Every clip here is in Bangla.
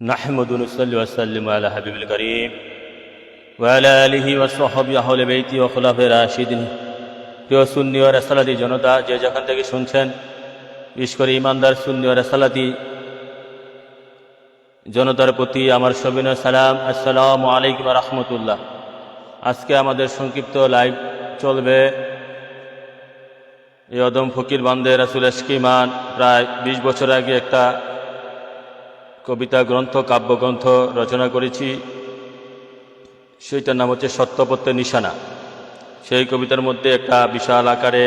نحمد ونصلي وسلم على حبيب الكريم وعلى آله وصحبه أهل بيتي وخلفاء রাশিদিন প্রিয় সুন্নি ও রেসালাতি জনতা যে যেখান থেকে শুনছেন বিশেষ করে ইমানদার সুন্নি ও রেসালাতি জনতার প্রতি আমার সবিনয় সালাম আসসালামু আলাইকুম রহমতুল্লাহ আজকে আমাদের সংক্ষিপ্ত লাইভ চলবে এই অদম ফকির বান্দে রাসুল এসকিমান প্রায় বিশ বছর আগে একটা কবিতা গ্রন্থ, কাব্যগ্রন্থ রচনা করেছি। সেইটার নাম হচ্ছে সত্যপত্যের নিশানা। সেই কবিতার মধ্যে একটা বিশাল আকারে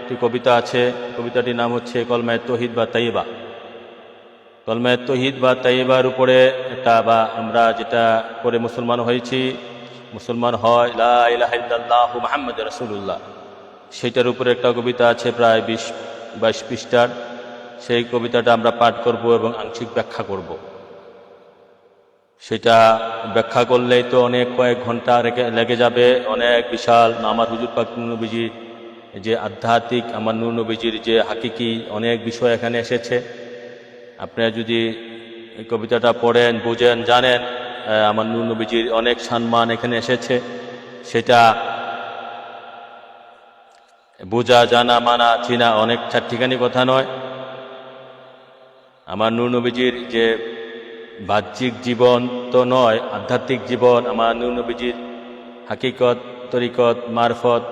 একটি কবিতা আছে। কবিতাটির নাম হচ্ছে কলমায় তহিদ বা তাইবা কলমায় তহিদ বা তাইবার উপরে একটা বা আমরা যেটা করে মুসলমান হয়েছি, মুসলমান হয়, লা ইলাহা ইল্লাল্লাহু মুহাম্মদ সেইটার উপরে একটা কবিতা আছে প্রায় বিশ, বাইশ পৃষ্ঠার। সেই কবিতাটা আমরা পাঠ করব এবং আংশিক ব্যাখ্যা করব। সেটা ব্যাখ্যা করলেই তো অনেক কয়েক ঘণ্টা লেগে যাবে। অনেক বিশাল আমার হুজুর পাক নবীজির যে আধ্যাত্মিক, আমার নূর নবীজির যে হাকিকি, অনেক বিষয় এখানে এসেছে। আপনারা যদি কবিতাটা পড়েন, বুঝেন, জানেন আমার নূর নবীজির অনেক সম্মান এখানে এসেছে। সেটা বোঝা, জানা, মানা, চিনা অনেক চারটিখানি কথা নয়। আমার নূরনবীজির যে বাহ্যিক জীবন তো নয়, আধ্যাত্মিক জীবন, আমার নূরনবীজির হাকিকত, তরিকত, মারফত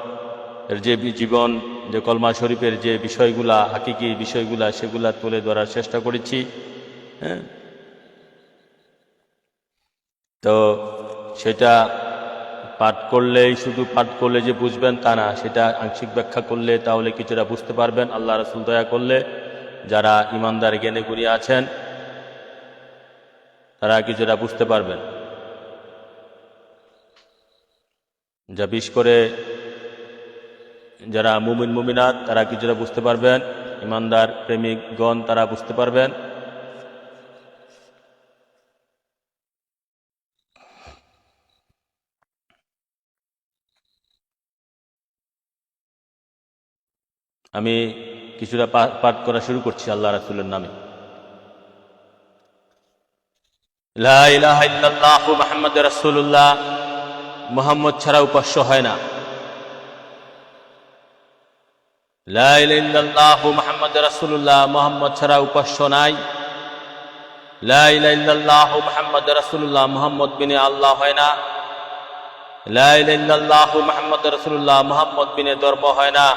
এর যে জীবন, যে কলমা শরীফের যে বিষয়গুলা, হাকিকি বিষয়গুলা, সেগুলা তুলে ধরার চেষ্টা করেছি হ্যাঁ? তো সেটা পাঠ করলেই শুধু পাঠ করলে যে বুঝবেন তা না, সেটা আংশিক ব্যাখ্যা করলে তাহলে কিছুটা বুঝতে পারবেন, আল্লাহ রসুল দয়া করলে যারা ইমানদার জ্ঞানে গুণী আছেন, তারা কিছুটা বুঝতে পারবেন। যা বিশেষ করে যারা মুমিন, মুমিনাত, তারা কিছুটা বুঝতে পারবেন। ইমানদার প্রেমিকগণ তারা বুঝতে পারবেন। আমি কিছুটা পাঠ করা শুরু করছি আল্লাহ রাসুলের নামে। মুহাম্মদ রাসূলুল্লাহ। মুহাম্মদ ছাড়া উপাস্য হয় না। মুহাম্মদ ছাড়া নাই। মুহাম্মদ মুহাম্মদ বিনে আল্লাহ হয় না। মুহাম্মদ রাসূলুল্লাহ বিনে ধর্ম হয় না।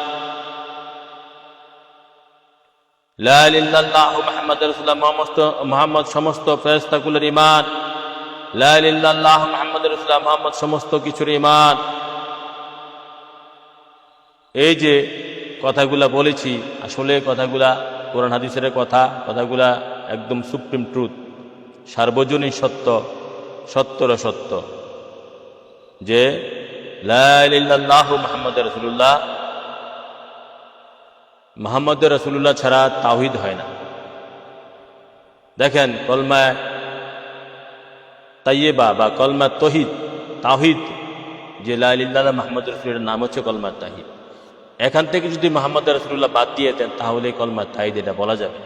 মুহাম্মদ মুহাম্মদ সমস্ত মুহাম্মদ সমস্ত এই যে কথাগুলা বলেছি, আসলে কথাগুলা কোরআন হাদিসের কথা, কথাগুলা একদম সুপ্রিম ট্রুথ, সার্বজনীন সত্য, সত্যর সত্য। যে লা ইল্লাল্লাহু মুহাম্মাদুর রাসূলুল্লাহ মোহাম্মদ রসুল্লাহ ছাড়া তাহিদ হয় না। দেখেন কলমায় তাইয়েবা বা কলমা তহিদ তাহিদ যে লাইল্লাহ মাহমদ রসুলের নাম হচ্ছে কলমা তাহিদ এখান থেকে যদি মোহাম্মদ রসুল্লাহ বাদ দিয়ে দেন, তাহলে কলমা তাহিদ এটা বলা যাবে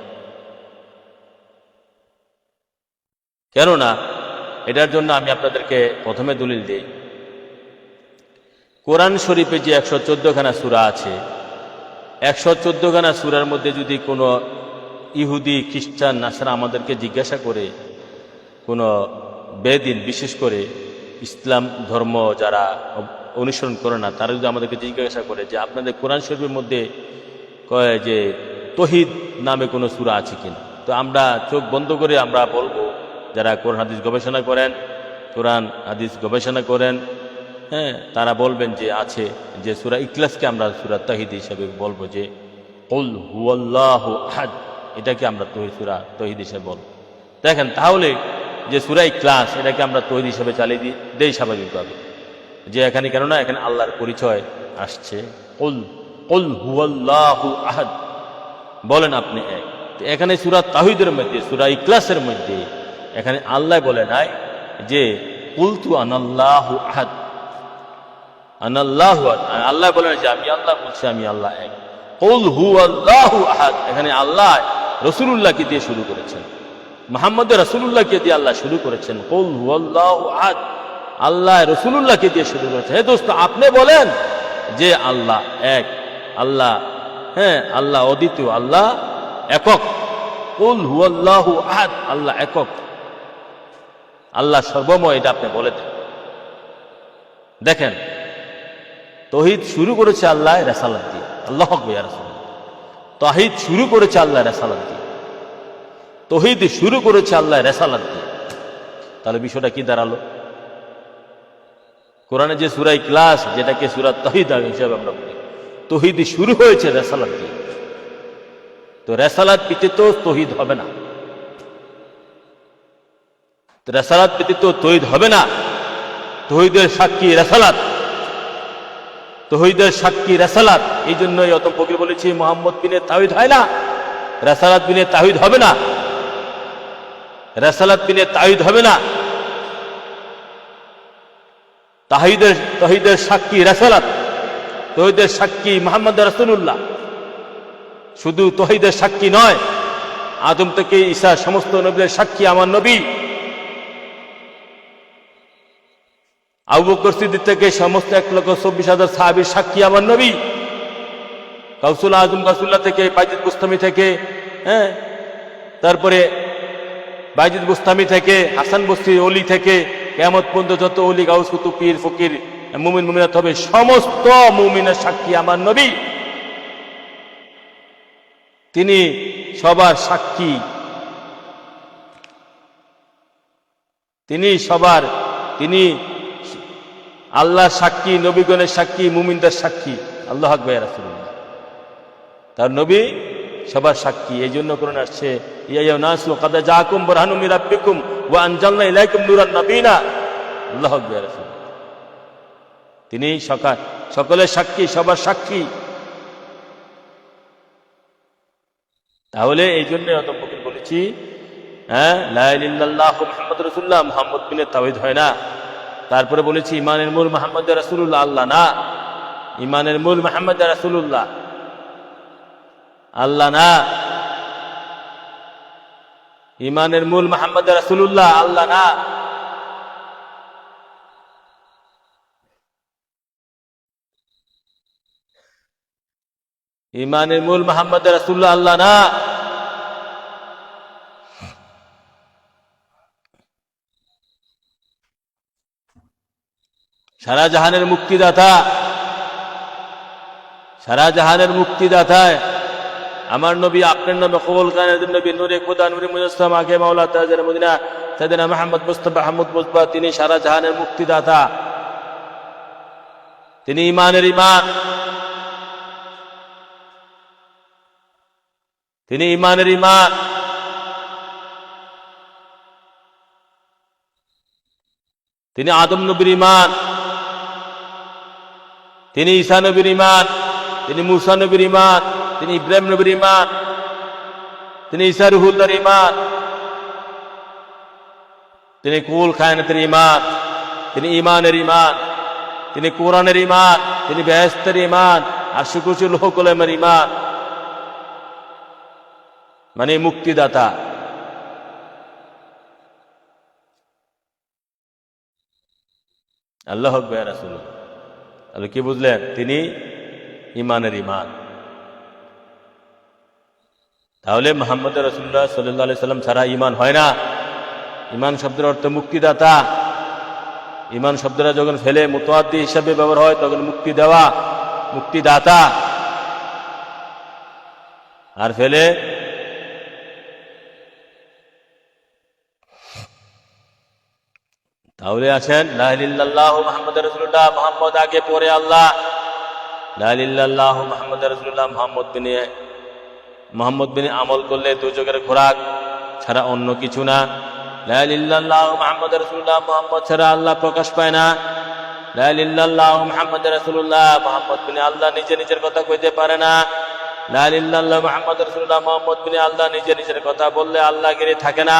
কেননা, এটার জন্য আমি আপনাদেরকে প্রথমে দলিল দিই। কোরআন শরীফে যে একশো চোদ্দখানা সুরা আছে একশো চোদ্দখানা সুরার মধ্যে যদি কোনো ইহুদি, খ্রিস্টান, নাসারা আমাদেরকে জিজ্ঞাসা করে, কোনো বেদিন বিশেষ করে ইসলাম ধর্ম যারা অনুসরণ করে না, তারা যদি আমাদেরকে জিজ্ঞাসা করে যে আপনাদের কোরআন শরীফের মধ্যে কয় যে তহিদ নামে কোনো সুরা আছে কিনা, তো আমরা চোখ বন্ধ করে আমরা বলব, যারা কোরআন, হাদিস গবেষণা করেন, কোরআন, হাদিস গবেষণা করেন হ্যাঁ তারা বলবেন যে আছে, যে সুরা ইকলাসকে আমরা সুরা তাহিদ হিসাবে বলব যে, কুল হুয়াল্লাহু আহাদ এটাকে আমরা তহিদ সুরা তহিদ হিসাবে বলব। দেখেন, তাহলে যে সুরাই ক্লাস এটাকে আমরা তৈরি হিসেবে চালিয়ে দিই দেই স্বাভাবিকভাবে। যে এখানে কেননা এখানে আল্লাহর পরিচয় আসছে। কুল কুল হুয়াল্লাহু আহাদ বলেন আপনি এক। এখানে সুরা তাহিদের মধ্যে, সুরা ইকলাসের মধ্যে, এখানে আল্লাহ বলে নাই যে, কুলতু আনাল্লাহু আহাদ আনাল্লাহু আল্লাহ বলে যে, আমি আল্লাহ বলছি, আমি আল্লাহ এক। কুল হু আল্লাহু আহাদ। এখানে আল্লাহ রসুলুল্লাহকে দিয়ে শুরু করেছেন। মোহাম্মদ রসুলুল্লাহকে দিয়ে আল্লাহ শুরু করেছেন। কুল হু আল্লাহু আহাদ। আল্লাহ রসুলুল্লাহকে দিয়ে শুরু করেছেন। হে দোস্ত, আপনি বলেন যে, আল্লাহ এক। আল্লাহ হ্যাঁ আল্লাহ অদ্বিতীয়, আল্লাহ একক। কুল হু আল্লাহু আহাদ। আল্লাহ একক। আল্লাহ সর্বময়, এটা আপনি বলে দেন। দেখেন তহিদ শুরু করেছে আল্লাহ রেসালাত দিয়ে। আল্লাহ তহিদ শুরু করেছে আল্লাহ রেসালাত দিয়ে। তহিদ শুরু করেছে আল্লাহ রেসালাত দিয়ে। তাহলে বিষয়টা কি দাঁড়াল? কোরআনে যে সুরাই ক্লাস যেটাকে সুরা তহিদ হিসাবে আমরা বলি, তহিদ শুরু হয়েছে রেসালাত দিয়ে। তো রেসালাত ব্যতীত তহিদ হবে না। তো রেসালাত ব্যতীত তহিদ হবে না। তহিদের সাক্ষী রেসালাত। তহিদের সাক্ষী রেসালাত, এই জন্যই অত ফকির বলেছি, মোহাম্মদ বিনে তাহিদ হয় না, রেসালাত বিনে তাহিদ হবে না, রেসালাত বিনে তাহিদ হবে না। তাহিদের তহিদের সাক্ষী রেসালাত তহিদের সাক্ষী মোহাম্মদ রসুল্লাহ শুধু তহিদের সাক্ষী নয়, আদম থেকে ঈশা সমস্ত নবীদের সাক্ষী আমার নবী। আবু বকর সিদ্দিক থেকে সমস্ত এক লক্ষ চব্বিশ হাজার সাহাবির সাক্ষী আমার নবী। কাউসুল আজম কাসুল্লাহ থেকে, বাইজিদ বুস্তামি থেকে হ্যাঁ? তারপরে বাইজিদ বুস্তামি থেকে, হাসান বস্তি অলি থেকে কেমত পর্যন্ত যত অলি, গাউস কুতু পীর, ফকির, মুমিন, মুমিনাত হবে, সমস্ত মুমিনের সাক্ষী আমার নবী। তিনি সবার সাক্ষী। তিনি সবার, তিনি আল্লাহ সাক্ষী, নবীগণের সাক্ষী, মুমিনদের সাক্ষী। আল্লাহ আকবর রাসুল্লাহ তার নবী সবার সাক্ষী। এই জন্য করুন আসছে আল্লাহ তিনি সকাল, সকলের সাক্ষী, সবার সাক্ষী। তাহলে এই জন্য বলেছি হ্যাঁ মোহাম্মদ রসুল্লাহ মোহাম্মদ বিনের তাওহিদ হয় না। তারপরে বলেছি, ইমানের মূল মোহাম্মদ রাসুল্লাহ আল্লাহ না। ইমানের মূল মোহাম্মদ রাসুল্লাহ আল্লাহ না। ইমানের মূল মোহাম্মদ রাসুল্লাহ আল্লাহ না। ইমানের মূল মোহাম্মদ রাসুল্লাহ আল্লাহ না। সারা জাহানের মুক্তিদাতা। সারা জাহানের মুক্তিদাতায় আমার নবী, আপনার নামে কবুল খানের নবী, নুরে খুদা, নুরে মুজাসলাম আগে মাওলা তাজের মদিনা, সাদিনা মাহমদ মুস্তফা আহমদ মুস্তফা তিনি সারা জাহানের মুক্তিদাতা। তিনি ইমানের ইমান তিনি ইমানের ইমান তিনি আদম নবীর ইমান তিনি ঈসা নবীর ইমান তিনি মুসা নবীর ইমান তিনি ইব্রাহিম নবীর ইমান তিনি ঈসা রুহুল্লার ইমান তিনি কুল খায়নাতের ইমান তিনি ইমানের ইমান তিনি কোরআনের ইমান তিনি বেহেস্তের ইমান আর শুকুচুল হকলেমের ইমান মানে মুক্তিদাতা। আল্লাহ রাসুল তাহলে কি বুঝলেন? তিনি ইমানের ইমান তাহলে মোহাম্মদ রসুল্লাহ সাল্লাহ সাল্লাম ছাড়া ইমান হয় না। ইমান শব্দের অর্থ মুক্তিদাতা। ইমান শব্দটা যখন ফেলে মোতোয়াদ্দি হিসাবে ব্যবহার হয়, তখন মুক্তি দেওয়া, মুক্তিদাতা। আর ফেলে তাহলে আছেন লাহিল্লাহ মোহাম্মদ রসুল্লাহ মোহাম্মদ আগে, পরে আল্লাহ। লাহিল্লাহ মোহাম্মদ রসুল্লাহ মোহাম্মদ বিনে মোহাম্মদ বিনে আমল করলে দুযোগের খোরাক ছাড়া অন্য কিছু না। লাইলিল্লাহ মোহাম্মদ রসুল্লাহ মোহাম্মদ ছাড়া আল্লাহ প্রকাশ পায় না। লাইলিল্লাহ মোহাম্মদ রসুল্লাহ মোহাম্মদ বিনে আল্লাহ নিজে নিজের কথা কইতে পারে না। লাইলিল্লাহ মোহাম্মদ রসুল্লাহ মোহাম্মদ বিনে আল্লাহ নিজে নিজের কথা বললে আল্লাহ গিরে থাকে না।